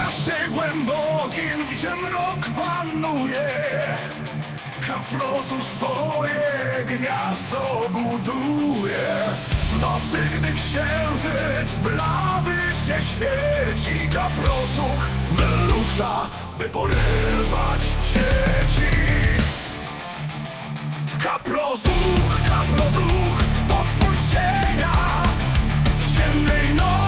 Strasznie głębokim, gdzie mrok panuje. Kaprosu swoje gniazdo buduje. W nocy, gdy księżyc blady się świeci Kaprosuch wyrusza, by porywać dzieci Kaprosuch, kaprosuch, potwór cienia W ciemnej nocy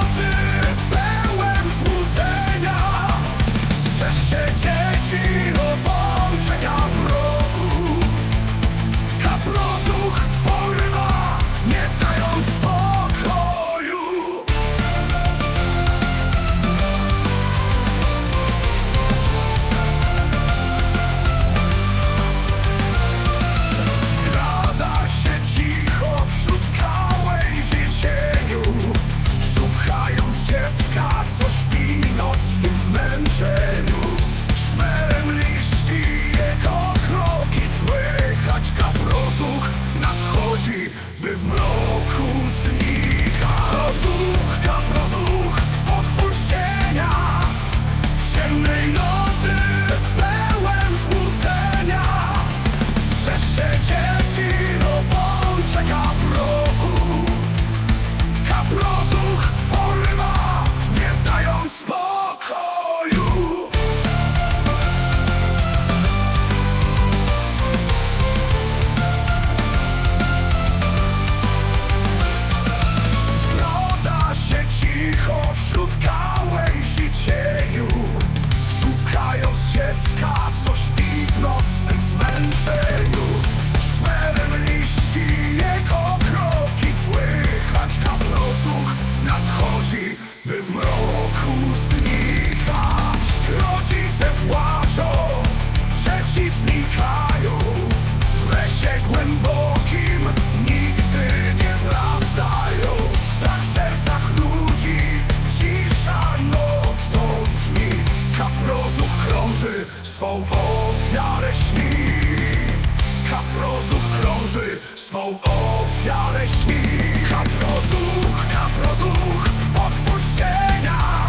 swą ofiarę śni Kaprosuch, kaprosuch, potwór z cienia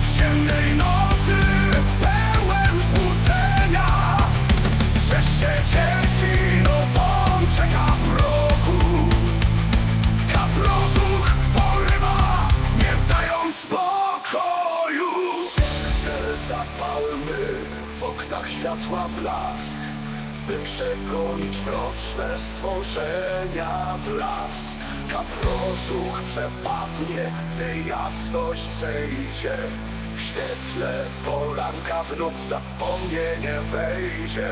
W ciemnej nocy pełen złudzenia Strzeżcie dzieci, no w rogu Kaprosuch porywa, nie dając spokoju. Serce zapały myk, w oknach światła blask By przegonić mroczne stworzenia w las. Kaprosuch przepadnie, gdy jasność zejdzie W świetle poranka w noc zapomnienie wejdzie